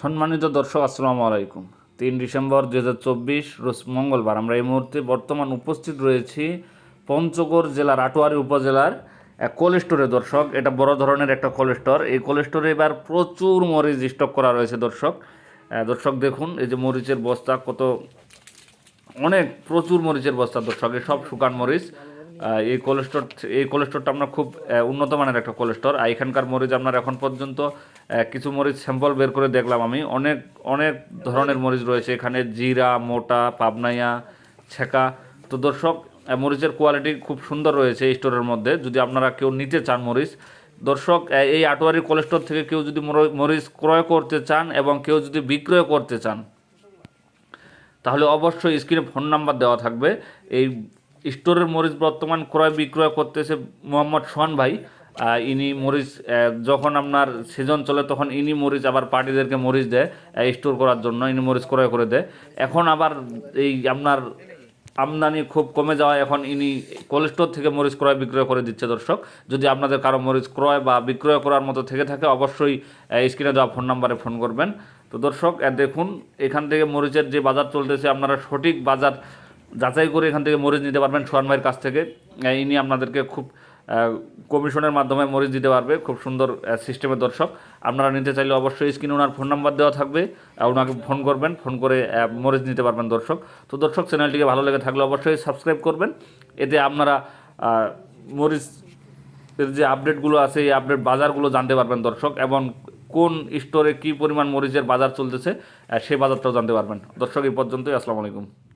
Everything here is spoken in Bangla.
সম্মানিত দর্শক, আসসালামু আলাইকুম। তিন ডিসেম্বর দু হাজার চব্বিশ, রোজ মঙ্গলবার আমরা এই মুহূর্তে বর্তমান উপস্থিত রয়েছি পঞ্চগড় জেলার আটোয়ারি উপজেলার এক কোল্ড স্টোরে। দর্শক, এটা বড় ধরনের একটা কোল্ড স্টোর। এই কোল্ড স্টোরে এবার প্রচুর মরিচ স্টক করা রয়েছে দর্শক। দর্শক দেখুন, এই যে মরিচের বস্তা, কত অনেক প্রচুর মরিচের বস্তা দর্শক সব শুকান মরিচ। এই কোলেস্টোর এই কোলেস্টোরটা আপনার খুব উন্নত মানের একটা কোলেস্টোর আর এখানকার মরিচ আপনার এখন পর্যন্ত কিছু মরিচ স্যাম্পল বের করে দেখলাম আমি। অনেক অনেক ধরনের মরিচ রয়েছে। এখানে জিরা, মোটা, পাবনাইয়া, ছেকা। তো দর্শক মরিচের কোয়ালিটি খুব সুন্দর রয়েছে এই স্টোরের মধ্যে। যদি আপনারা কেউ নিতে চান মরিচ, দর্শক এই আটোয়ারি কোলেস্টোর থেকে কেউ যদি মর- মরিচ ক্রয় করতে চান এবং কেউ যদি বিক্রয় করতে চান, তাহলে অবশ্যই স্ক্রিনে ফোন নাম্বার দেওয়া থাকবে। এই স্টোরের মরিচ বর্তমান ক্রয় বিক্রয় করতেছে মোহাম্মদ সোহান ভাই। ইনি মরিচ যখন আপনার সিজন চলে তখন ইনি মরিচ আবার পার্টিদেরকে মরিচ দেয় স্টোর করার জন্য, ইনি মরিচ ক্রয় করে দেয়। এখন আবার এই আপনার আমদানি খুব কমে যাওয়ায় এখন ইনি কোল্ড স্টোর থেকে মরিচ ক্রয় বিক্রয় করে দিচ্ছে দর্শক। যদি আপনাদের কারও মরিচ ক্রয় বা বিক্রয় করার মতো থেকে থাকে, অবশ্যই স্ক্রিনে দেওয়া ফোন নাম্বারে ফোন করবেন। তো দর্শক দেখুন, এখান থেকে মরিচের যে বাজার চলতেছে, আপনারা সঠিক বাজার যাচাই করে এখান থেকে মরিচ নিতে পারবেন সোহান ভাইয়ের কাছ থেকে। ইনি আপনাদেরকে খুব কমিশনের মাধ্যমে মরিচ দিতে পারবে। খুব সুন্দর সিস্টেমের দর্শক। আপনারা নিতে চাইলে অবশ্যই স্ক্রিনে ওনার ফোন নাম্বার দেওয়া থাকবে। ওনাকে ফোন করবেন ফোন করে মরিচ নিতে পারবেন দর্শক। তো দর্শক চ্যানেলটিকে ভালো লেগে থাকলে অবশ্যই সাবস্ক্রাইব করবেন। এতে আপনারা মরিচ এর যে আপডেটগুলো আছে, এই আপডেট বাজারগুলো জানতে পারবেন দর্শক। এবং কোন স্টোরে কী পরিমাণ মরিচের বাজার চলতেছে সেই বাজারটাও জানতে পারবেন। দর্শক, এই পর্যন্তই। আসসালামু আলাইকুম।